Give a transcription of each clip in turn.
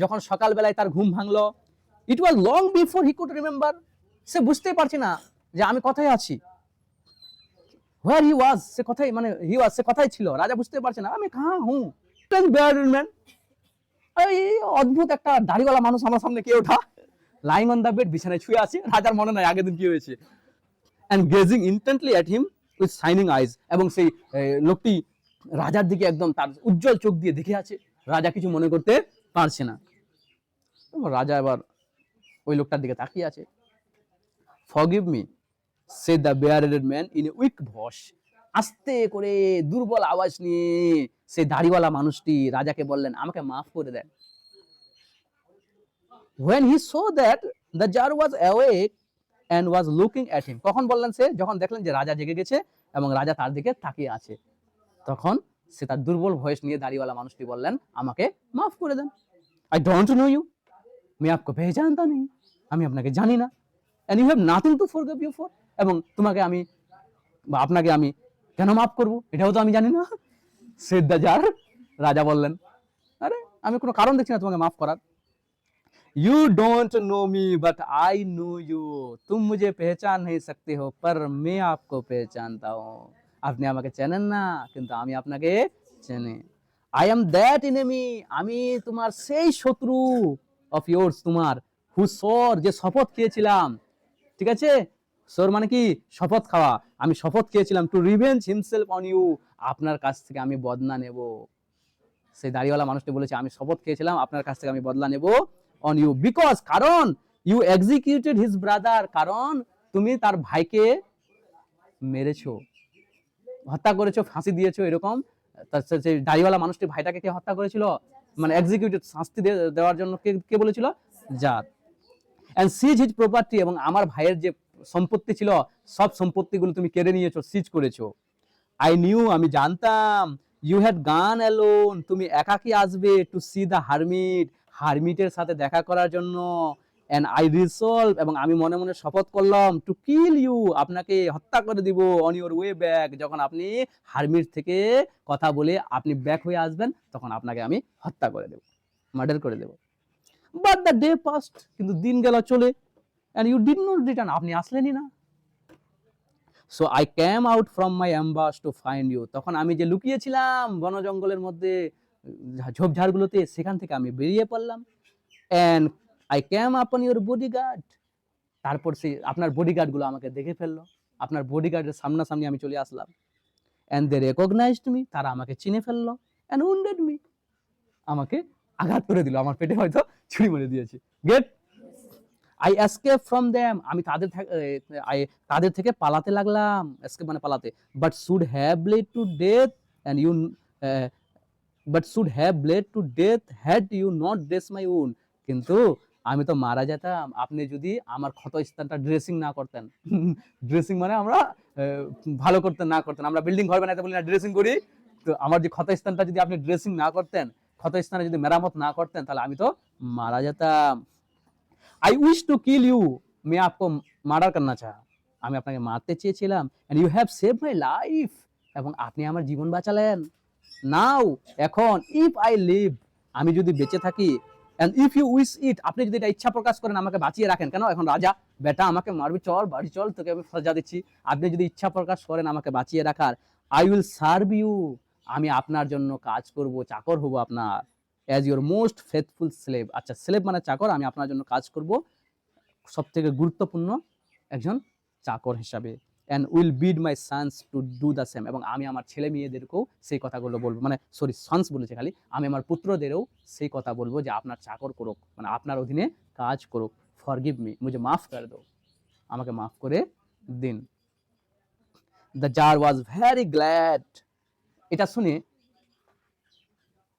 যখন সকালবেলায় তার ঘুম ভাঙলো it was long before he could remember সে বুঝতেই পারছে না যে আমি কোথায় আছি। হোয়ার হি ওয়াজ সে কথাই মানে হি ওয়াজ সে কথাই ছিল? রাজা বুঝতে পারছে না, আমি কাহা হুঁ? ম্যান এই অদ্ভুত একটা দাড়িওয়ালা মানুষ আমার সামনে কে ওঠা? লাইং অন দ্য বেড বিছানায় শুয়ে আছে। রাজার মনে নাই আগের দিন কি হয়েছে। And gazing intently at him with shining eyes এবং সেই লোকটি রাজার দিকে একদম তার উজ্জ্বল চোখ দিয়ে দেখে আছে। রাজা কিছু মনে করতে পারছে না। রাজা এবার ওই লোকটার দিকে তাকিয়ে আছে। Forgive me say the bearded man in a weak voice আস্তে করে দুর্বল আওয়াজ নিয়ে সেই দাড়িওয়ালা মানুষটি রাজাকে বললেন, আমাকে মাফ করে দেন। When he saw that the jar was awake and was looking at him, কখন বললেন সে? যখন দেখলেন যে রাজা জেগে গেছে এবং রাজা তার দিকে তাকিয়ে আছে। তখন সে তার দুর্বল ভয়েস নিয়ে দাড়িওয়ালা মানুষটি বললেন আমাকে মাফ করে দেন আই ডোন্ট নো ইউ আমি আপকে পেহচানতা নেই আমি আপনাকে জানি না and you have nothing to forgive you for এবং তোমাকে আমি বা আপনাকে আমি কেন মাফ করব এটাও তো আমি জানি না সেদ্দা যার রাজা বললেন আরে আমি কোনো কারণ দেখছি না তোমাকে মাফ করার you don't know me but I know you तुम मुझे पहचान नहीं सकते हो पर मैं आपको पहचानता हूँ আপনি আমাকে চেনেন না, কিন্তু আমি আপনাকে চেনে। আই এম দ্যাট ইনেমি আমি তোমার সেই শত্রু অফ ইয়োর্স তোমার হু সর যে শপথ খেয়েছিলাম। ঠিক আছে? সর মানে কি? শপথ খাওয়া। আমি শপথ খেয়েছিলাম to revenge himself on you আপনার কাছ থেকে আমি বদলা নেব। সেই দাড়িওয়ালা মানুষটি বলেছে, আমি শপথ খেয়েছিলাম, আপনার কাছ থেকে আমি বদলা নেব অন ইউ বিকজ কারণ ইউ এক্সিকিউটেড হিজ ব্রাদার কারণ, তুমি তার ভাইকে মেরেছো। হত্যা করেছ, ফাঁসি দিয়েছ, এরকম? তার সেই দাড়িওয়ালা মানুষটি ভাইটাকে কে হত্যা করেছিল? মানে এক্সিকিউটিভ শাস্তি দেওয়ার জন্য কে কে বলেছিল? জাত। অ্যান্ড সিজ হিজ প্রপার্টি এবং আমার ভাইয়ের যে সম্পত্তি ছিল, সব সম্পত্তিগুলো তুমি কেড়ে নিয়েছো সিজ করেছ। আই নিউ আমি জানতাম ইউ হ্যাড গান অ্যালোন তুমি একাকি আসবে টু সি দ্য হারমিট হারমিটের সাথে দেখা করার জন্য। অ্যান্ড আই রিসলভ এবং আমি মনে মনে শপথ করলাম টু কিল ইউ আপনাকে হত্যা করে দিব অন ইউর ওয়ে ব্যাক যখন আপনি হারমিট থেকে কথা বলে আপনি ব্যাক হয়ে আসবেন, তখন আপনাকে আমি হত্যা করে দেব মার্ডার করে দেব। বাট দ্য ডে পাস্ট কিন্তু দিন গেল চলে and you did not return আপনি আসলেনই না। So I came out from my ambush to find you তখন আমি যে লুকিয়েছিলাম বন জঙ্গলের মধ্যে ঝোপঝাড়গুলোতে, সেখান থেকে আমি বেরিয়ে পড়লাম। অ্যান্ড আই ক্যাম আপন ইউর বডিগার্ড তারপর সে আপনার বডিগার্ডগুলো আমাকে দেখে ফেলল। আপনার বডিগার্ডের সামনাসামনি আমি চলে আসলাম। অ্যান্ড দে রেকগনাইজড মি তারা আমাকে চিনে ফেলল অ্যান্ড উন্ডেড মি আমাকে আঘাত করে দিল, আমার পেটে হয়তো ছুরি মেরে দিয়েছে। Get I escape from them আমি তাদের আই তাদের থেকে পালাতে লাগলাম। এসকেপ মানে পালাতে। But should have bled to death and you but should have bled to death had you not dress my wound কিন্তু আমি তো মারা যেতাম। আপনি যদি আমার ক্ষতস্থানটা ড্রেসিং না করতেন ড্রেসিং মানে আমরা ভালো করতেন না করতেন, আমরা বিল্ডিং ঘর বানাইতে বলি না ড্রেসিং করি। তো আমার যে ক্ষত স্থানটা যদি আপনি ড্রেসিং না করতেন, ক্ষতস্থানে যদি মেরামত না করতেন, তাহলে আমি তো মারা যেতাম। I wish to kill you মে আপকো মার্ডার করনা চাহ আমি আপনাকে মারতে চেয়েছিলাম। And you have save my life এবং আপনি আমার জীবন বাঁচালেন। নাও এখন ইফ আই লিভ আমি যদি বেঁচে থাকি and if you wish it আপনি যদি এটা ইচ্ছা প্রকাশ করেন, আমাকে বাঁচিয়ে রাখেন। কেন? এখন রাজা, বেটা, আমাকে মারবি, চল, বাড়ি চল, তোকে আমি সাজা দিচ্ছি। আপনি যদি ইচ্ছা প্রকাশ করেন, আমাকে বাঁচিয়ে রাখার আই উইল সার্ভ ইউ আমি আপনার জন্য কাজ করব, চাকর হব আপনার। As your most faithful slave আচ্ছা স্লেভ মানে চাকর, আমি আপনার জন্য কাজ করব। সব থেকে গুরুত্বপূর্ণ একজন চাকর হিসাবে। And will bid my sons to do the same এবং আমি আমার ছেলে মেয়েদেরকেও সেই কথাগুলো বলব। মানে সরি সন্স বলেছে খালি। আমি আমার পুত্রদেরও সেই কথা বলব যে, আপনার চাকর করুক। মানে আপনার অধীনে কাজ করুক। ফরগিভ মি মুঝে মাফ করে দো আমাকে মাফ করে দিন। The tsar was very glad এটা শুনে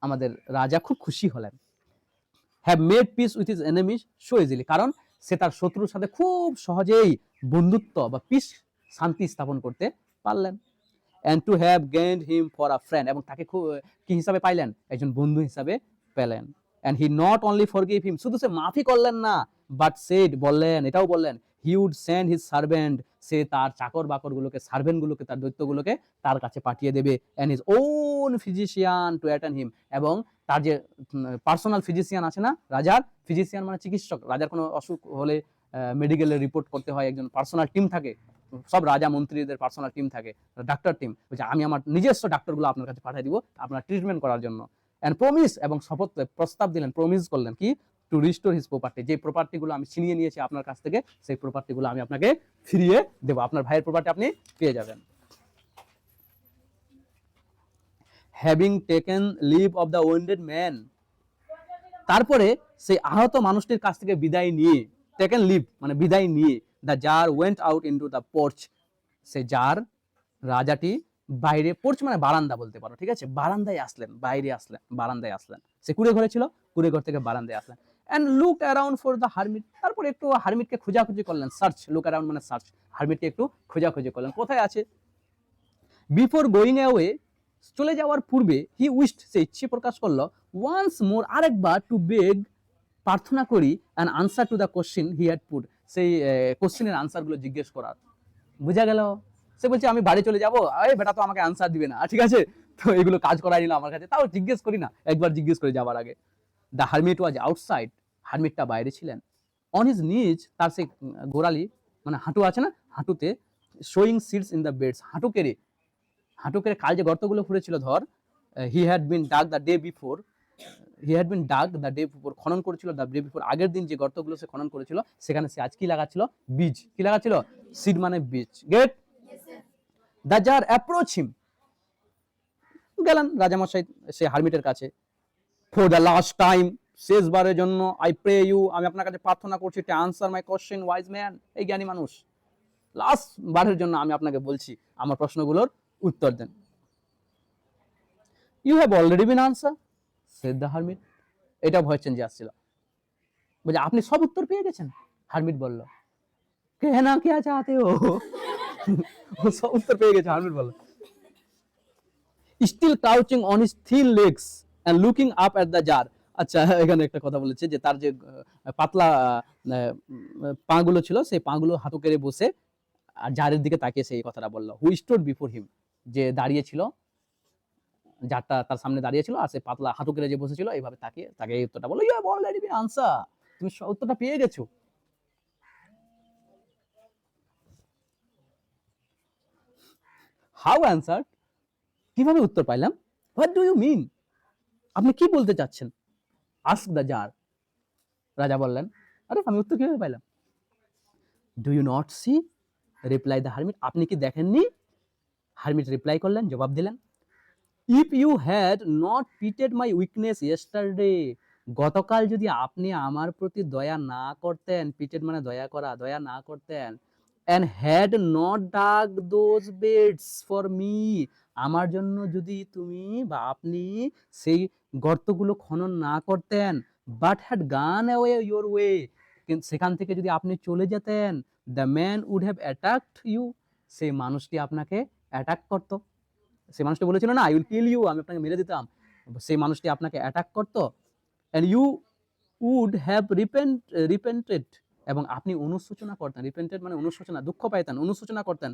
আমাদের রাজা খুব খুশি হলেন। Have made peace with his enemies so easily কারণ, সে তার শত্রুর সাথে খুব সহজেই বন্ধুত্ব বা পিস শান্তি স্থাপন করতে পারলেন। And to have gained him for a friend এবং তাকে কি হিসাবে পাইলেন? একজন বন্ধু হিসাবে পেলেন। And he not only forgive him শুধু সে মাফি করলেন না বাট সেড বললেন, এটাও বললেন he would send his servant সে তার চাকর বাকরগুলোকে সার্ভেন্টগুলোকে তার দৈত্যগুলোকে তার কাছে পাঠিয়ে দেবে। And his own physician to attend him এবং তার যে পার্সোনাল ফিজিশিয়ান আছে না, রাজার ফিজিশিয়ান মানে চিকিৎসক। রাজার কোনো অসুখ হলে মেডিকেলে রিপোর্ট করতে হয়, একজন পার্সোনাল টিম থাকে। সব রাজা মন্ত্রীদের পার্সোনাল টিম থাকে ডাক্তার টিম বলছে, আমি আমার নিজস্ব ডাক্তারগুলো আপনার কাছে পাঠিয়ে দিব আপনার ট্রিটমেন্ট করার জন্য। অ্যান্ড প্রমিস এবং শপথ প্রস্তাব দিলেন প্রমিস করলেন কি? টু রিস্টোর হিজ প্রপার্টি যে প্রপার্টিগুলো আমি ছিনিয়ে নিয়েছি আপনার কাছ থেকে, সেই প্রপার্টিগুলো আমি আপনাকে ফিরিয়ে দেবো। আপনার ভাইয়ের প্রপার্টি আপনি পেয়ে যাবেন। Having taken leave of the wounded man তারপরে সেই আহত মানুষটির কাছ থেকে বিদায় নিয়ে টেকেন লিভ মানে বিদায় নিয়ে the tsar went out into the porch say tsar রাজাটি বাইরে পোর্চ মানে বারান্দা বলতে পারো, ঠিক আছে? বারান্দায় আসলেন, বাইরে আসলেন, বারান্দায় আসলেন। সে কুড়ে ঘরে ছিল কুড়ে ঘর থেকে বারান্দায় আসলেন। And look around for the hermit তারপর একটু হারমিটকে খোঁজাখুঁজি করলেন সার্চ লুক অ্যারাউন্ড মানে সার্চ হারমিটকে একটু খোঁজাখুঁজি করলেন, কোথায় আছে? বিফোর গোয়িং অ্যাওয়ে চলে যাওয়ার পূর্বে হি উইস্ট সে ইচ্ছে প্রকাশ করল ওয়ান্স মোর আরেকবার টু বেগ প্রার্থনা করি and answer to the question he had put সেই কোশ্চিনের আনসারগুলো জিজ্ঞেস করার। বোঝা গেল? সে বলছে, আমি বাড়ি চলে যাব? আরে বেটা, তো আমাকে আনসার দিবে না। ঠিক আছে। তো এগুলো কাজ করাই নিল আমার কাছে। তাও জিজ্ঞেস করি না, একবার জিজ্ঞেস করে যাওয়ার আগে। দ্য হারমিট ওয়াজ আউটসাইড হারমিটটা বাইরে ছিলেন। অন হিজ নিজ তার সেই গোড়ালি মানে হাঁটু আছে না, হাঁটুতে sowing seeds in the beds হাঁটু কেড়ে হাঁটু কেড়ে কাল যে গর্তগুলো ফুরেছিল ধর he had been dug the day before he had been dug the day before খনন করেছিল দ্য ডে বিফোর আগের দিন যে গর্তগুলো সে খনন করেছিল সেখানে সে আজ কি লাগাচ্ছিল? বীজ। কি লাগাচ্ছিল? সিড মানে বীজ। Get the tsar approach him গেলেন রাজামশাই সে হারমিটের কাছে। ফর দ্য লাস্ট টাইম শেষবারের জন্য আই প্রে ইউ আমি আপনার কাছে প্রার্থনা করছি to answer my question wise man এই জ্ঞানী মানুষ। লাস্ট বারের জন্য আমি আপনাকে বলছি আমার প্রশ্নগুলোর উত্তর দেন। You have already been answer the hermit এটা ভয়েস চেঞ্জে আসছিল। বলছে, আপনি সব উত্তর পেয়ে গেছেন? হারমিট বলল, কে ও? সব উত্তর পেয়ে গেছে হারমিট বলল। Still crouching on legs and looking up at the tsar আচ্ছা এখানে একটা কথা বলেছে যে, তার যে পাতলা পাগুলো ছিল, সেই পাগুলো হাঁটু কেড়ে বসে, আর জারের দিকে তাকিয়ে সেই কথাটা বলল। হুই স্টোড বিফোর হিম যে দাঁড়িয়ে ছিল যারটা তার সামনে দাঁড়িয়ে ছিল আর সে পাতলা হাঁটু কেড়ে যে বসেছিল, এইভাবে তাকিয়ে তাকে এই উত্তরটা বলো you have already been answer তুমি উত্তরটা পেয়ে গেছো। হাউ অ্যান্সার কীভাবে উত্তর পাইলাম? হোয়াট ডু ইউ মিন আপনি কি বলতে চাচ্ছেন? আস্ক দ্য জার রাজা বললেন, আরে, আমি উত্তর কীভাবে পাইলাম? Do you not see reply the hermit আপনি কি দেখেননি? হারমিট রিপ্লাই করলেন, জবাব দিলেন if you had not pitied my weakness yesterday গতকাল যদি আপনি আমার প্রতি দয়া না করতেন পিটেড মানে দয়া করা, দয়া না করতেন and had not dug those beds for me আমার জন্য যদি তুমি বা আপনি সেই গর্তগুলো খনন না করতেন but had gone away your way সেখান থেকে যদি আপনি চলে যেতেন the man would have attacked you সেই মানুষটি আপনাকে অ্যাটাক করতো। সেই মানুষটি বলেছিল, না আই উইল কিল ইউ আমি আপনাকে মেরে দিতাম। সেই মানুষটি আপনাকে অ্যাটাক করতো। And you would have repent repented এবং আপনি অনুশোচনা করতেন। রিপেন্টেড মানে অনুশোচনা, দুঃখ পাইতেন, অনুশোচনা করতেন।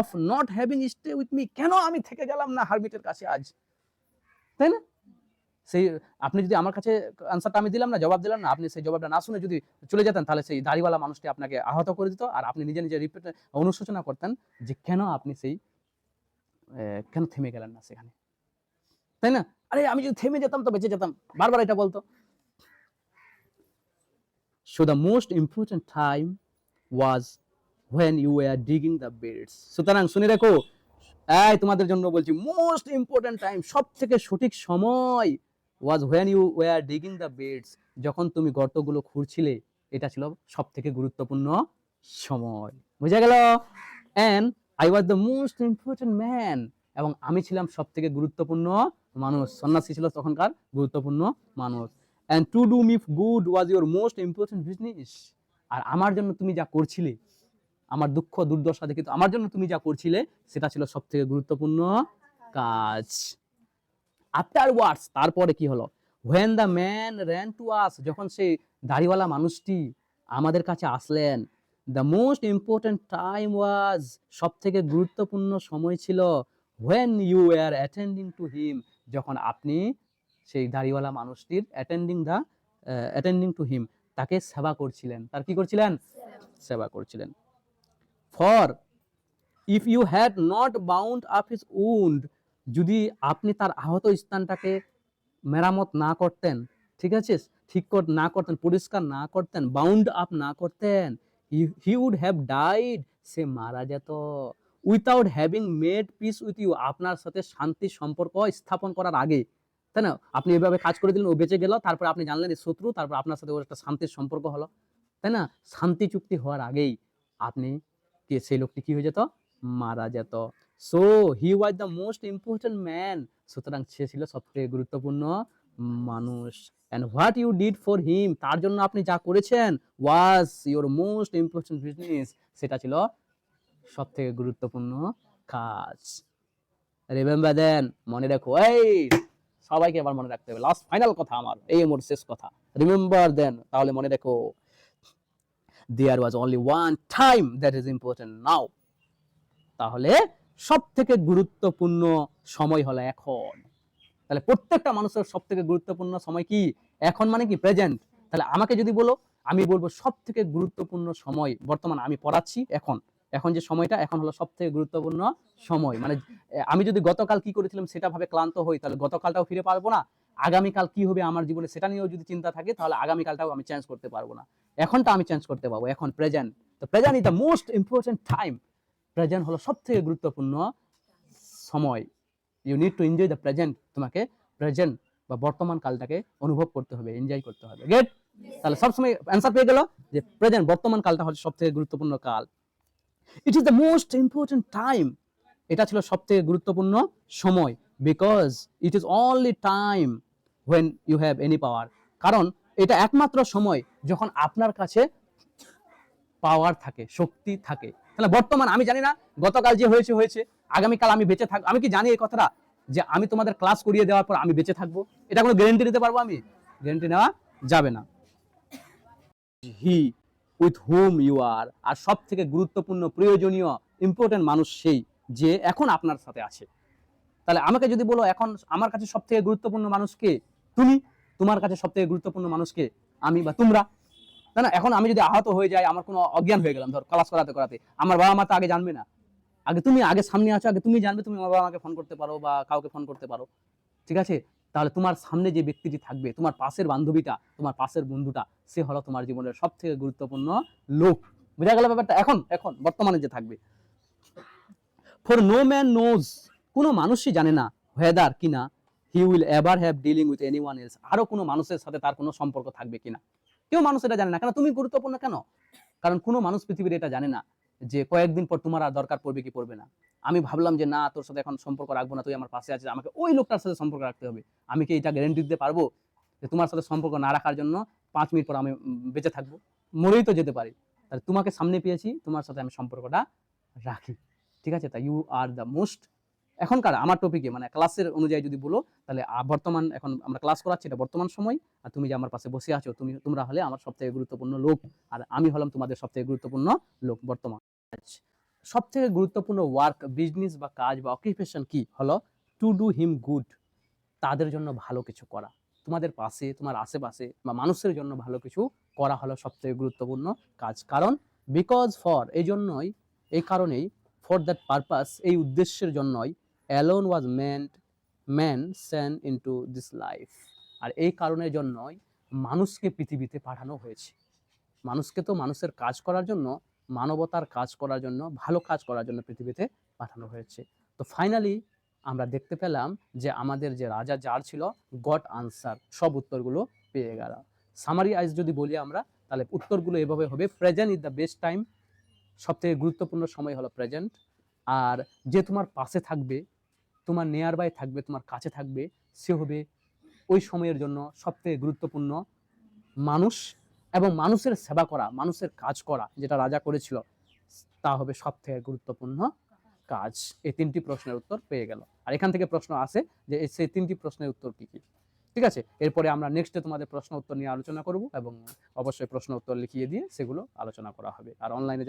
Of not having stay with me কেন আমি থেকে গেলাম না হারমিটের কাছে আজ? তাই না? সেই, আপনি যদি আমার কাছে আনসারটা আমি দিলাম না, জবাব দিলাম না, আপনি সেই জবাবটা না শুনে যদি চলে যেতেন, তাহলে সেই দাড়িওয়ালা মানুষটি আপনাকে আহত করে দিত। আর আপনি নিজে নিজে রিপিট অনুশোচনা করতেন যে কেন আপনি সেই কেন থেমে গেলেন না সেখানে? তাই না? আরে আমি যদি থেমে যেতাম তো বেঁচে যেতাম। বারবার এটা বলতো। So the most important time was when you were digging the beds. সুতরাং শুনে রাখো, এই তোমাদের জন্য বলছি মোস্ট ইম্পর্টেন্ট টাইম সব থেকে সঠিক সময় was when you were digging the beds যখন তুমি গর্তগুলো খুঁড়ছিলে, এটা ছিল সব থেকে গুরুত্বপূর্ণ সময়। বুঝা গেল? And I was the most important man এবং আমি ছিলাম সব থেকে গুরুত্বপূর্ণ মানুষ। সন্ন্যাসী ছিল তখনকার গুরুত্বপূর্ণ মানুষ। And to do me good was your most important business আর আমার জন্য তুমি যা করছিলে, আমার দুঃখ, দুর্দশা দেখে তো আমার জন্য তুমি যা করছিলে, সেটা ছিল সব থেকে গুরুত্বপূর্ণ কাজ। আফটার ওয়ার্ডস তারপরে কি হলো? When the man ran to us যখন সেই দাড়িওয়ালা মানুষটি আমাদের কাছে আসলেন the most important time was সব থেকে গুরুত্বপূর্ণ সময় ছিল when you are attending to him যখন আপনি সেই দাড়িওয়ালা মানুষটির attending the attending to him তাকে সেবা করছিলেন। তার কি করছিলেন? সেবা করছিলেন। For if you had not bound up his wound যদি আপনি তার আহত স্থানটাকে মেরামত না করতেন, ঠিক আছে? ঠিক না করতেন, পরিষ্কার না করতেন বাউন্ড আপ না করতেন হি উড হ্যাভ ডাইড সে মারা যেত। Without having made peace with you আপনার সাথে শান্তির সম্পর্ক স্থাপন করার আগে। তাই না? আপনি এভাবে কাজ করে দিলেন, ও বেঁচে গেল, তারপর আপনি জানলেন শত্রু, তারপর আপনার সাথে ওর একটা শান্তির সম্পর্ক হলো। তাই না? শান্তি চুক্তি হওয়ার আগেই আপনি কি, সেই লোকটি কি হয়ে যেত? মারা যেত। So he was the most important man সুতরাং সে ছিল সবথেকে গুরুত্বপূর্ণ মানুষ। And what you did for him তার জন্য আপনি যা করেছেন was your most important business সেটা ছিল সব থেকে গুরুত্বপূর্ণ কাজ। রিমেম্বার দেন মনে রাখো, এই সবাইকে আবার মনে রাখতে হবে। লাস্ট ফাইনাল কথা আমার, এই মোর শেষ কথা। রিমেম্বার দেন তাহলে মনে রেখো there was only one time that is important now তাহলে সব থেকে গুরুত্বপূর্ণ সময় হলো এখন। তাহলে প্রত্যেকটা মানুষের সব থেকে গুরুত্বপূর্ণ সময় কি? এখন মানে কি? প্রেজেন্ট তাহলে আমাকে যদি বলো, আমি বলব সব থেকে গুরুত্বপূর্ণ সময় বর্তমান আমি পড়াচ্ছি এখন। এখন যে সময়টা, এখন হলো সব থেকে গুরুত্বপূর্ণ সময়। মানে আমি যদি গতকাল কি করেছিলাম সেটা ভাবে ক্লান্ত হই, তাহলে গতকালটাও ফিরে পারব না। আগামীকাল কি হবে আমার জীবনে সেটা নিয়েও যদি চিন্তা থাকে, তাহলে আগামীকালটাও আমি চেঞ্জ করতে পারব না। এখনটা আমি চেঞ্জ করতে পারব, এখন প্রেজেন্ট তো present is the most important time present হলো সব থেকে গুরুত্বপূর্ণ সময়। You need to enjoy the present তোমাকে প্রেজেন্ট বা বর্তমান কালটাকে অনুভব করতে হবে এনজয় করতে হবে। গেট তাহলে সবসময় অ্যান্সার পেয়ে গেল যে প্রেজেন্ট বর্তমান কালটা হচ্ছে সব থেকে গুরুত্বপূর্ণ কাল। It is the most important time এটা ছিল সব থেকে গুরুত্বপূর্ণ সময় because it is only time when you have any power কারণ এটা একমাত্র সময় যখন আপনার কাছে পাওয়ার থাকে, শক্তি থাকে। তাহলে বর্তমান আমি জানি না, গতকাল যে হয়েছে হয়েছে। আগামীকাল আমি বেঁচে থাকব আমি কি জানি এই কথাটা? যে আমি তোমাদের ক্লাস করিয়ে দেওয়ার পর আমি বেঁচে থাকব। এটা কোনো গ্যারেন্টি দিতে পারব আমি? গ্যারেন্টি নেওয়া যাবে না। He with whom you are আর সব থেকে গুরুত্বপূর্ণ, প্রয়োজনীয় ইম্পর্টেন্ট মানুষ সেই, যে এখন আপনার সাথে আছে। তাহলে আমাকে যদি বলো, এখন আমার কাছে সব থেকে গুরুত্বপূর্ণ মানুষকে তুমি? তোমার কাছে সব থেকে গুরুত্বপূর্ণ মানুষকে আমি বা তোমরা? তাই না, এখন আমি যদি আহত হয়ে যাই, আমার কোনো অজ্ঞান হয়ে গেলাম, ধর ক্লাস করাতে করাতে। আমার বাবা মা তো আগে জানবে না। আগে তুমি আগে সামনে আছো, আগে তুমি জানবে তুমি আমার বাবা মাকে ফোন করতে পারো বা কাউকে ফোন করতে পারো। ঠিক আছে? তাহলে তোমার সামনে যে ব্যক্তিটি থাকবে, তোমার পাশের বান্ধবীটা, তোমার পাশের বন্ধুটা, সে হলো তোমার জীবনের সব থেকে গুরুত্বপূর্ণ লোক। বোঝা গেল ব্যাপারটা? এখন এখন, বর্তমানে যে থাকবে। ফর নো ম্যান নোজ কোনো মানুষই জানে না হেদার কিনা he will ever have dealing with any one else আরও কোনো মানুষের সাথে তার কোনো সম্পর্ক থাকবে কিনা। কেউ মানুষ এটা জানে না। কেন? তুমি গুরুত্বপূর্ণ কেন? কারণ কোনো মানুষ পৃথিবীর এটা জানে না যে কয়েকদিন পর তোমার আর দরকার পড়বে কি পড়বে না। আমি ভাবলাম যে, না, তোর সাথে এখন সম্পর্ক রাখব না, তুই আমার পাশে আছিস। আমাকে ওই লোকটার সাথে সম্পর্ক রাখতে হবে। আমি কি এটা গ্যারেন্টি দিতে পারব যে তোমার সাথে সম্পর্ক না রাখার জন্য পাঁচ মিনিট পর আমি বেঁচে থাকব? মরেই তো যেতে পারি। তাহলে তোমাকে সামনে পেয়েছি, তোমার সাথে আমি সম্পর্কটা রাখি। ঠিক আছে? তা ইউ আর দ্য মোস্ট এখনকার আমার টপিকে মানে ক্লাসের অনুযায়ী যদি বলো, তাহলে বর্তমান, এখন আমরা ক্লাস করাচ্ছি, এটা বর্তমান সময়, আর তুমি যে আমার পাশে বসে আছো, তুমি, তোমরা হলে আমার সব থেকে গুরুত্বপূর্ণ লোক, আর আমি হলাম তোমাদের সব থেকে গুরুত্বপূর্ণ লোক, বর্তমান। সব থেকে গুরুত্বপূর্ণ ওয়ার্ক বিজনেস বা কাজ বা অকুপেশন কি? হলো টু ডু হিম গুড তাদের জন্য ভালো কিছু করা। তোমাদের পাশে, তোমার আশেপাশে, বা মানুষের জন্য ভালো কিছু করা হলো সব থেকে গুরুত্বপূর্ণ কাজ। কারণ বিকজ ফর এই জন্যই, এই কারণেই ফর দ্যাট পারপাস এই উদ্দেশ্যের জন্যই alone was meant man sent into this life. আর এই কারণের জন্যই মানুষকে পৃথিবীতে পাঠানো হয়েছে। মানুষকে তো মানুষের কাজ করার জন্য, মানবতার কাজ করার জন্য, ভালো কাজ করার জন্য পৃথিবীতে পাঠানো হয়েছে। তো ফাইনালি আমরা দেখতে পেলাম যে আমাদের যে রাজা যার ছিল গট আনসার, সব উত্তরগুলো পেয়ে গেল সামারি আইজ যদি বলি আমরা, তাহলে উত্তরগুলো এভাবে হবে present is the best time সবথেকে গুরুত্বপূর্ণ সময় হলো প্রেজেন্ট আর যে তোমার পাশে থাকবে তোমার নেয়ার বাই থাকবে, তোমার কাছে থাকবে, সে হবে ওই সময়ের জন্য সবথেকে গুরুত্বপূর্ণ মানুষ এবং মানুষের সেবা করা, মানুষের কাজ করা, যেটা রাজা করেছিল, তা হবে সব থেকে গুরুত্বপূর্ণ কাজ। এই তিনটি প্রশ্নের উত্তর পেয়ে গেল। আর এখান থেকে প্রশ্ন আসে যে সেই তিনটি প্রশ্নের উত্তর কি কি? ঠিক আছে? এরপরে আমরা নেক্সটে তোমাদের প্রশ্ন উত্তর নিয়ে আলোচনা করব এবং অবশ্যই প্রশ্ন উত্তর লিখিয়ে দিয়ে সেগুলো আলোচনা করা হবে। আর অনলাইনে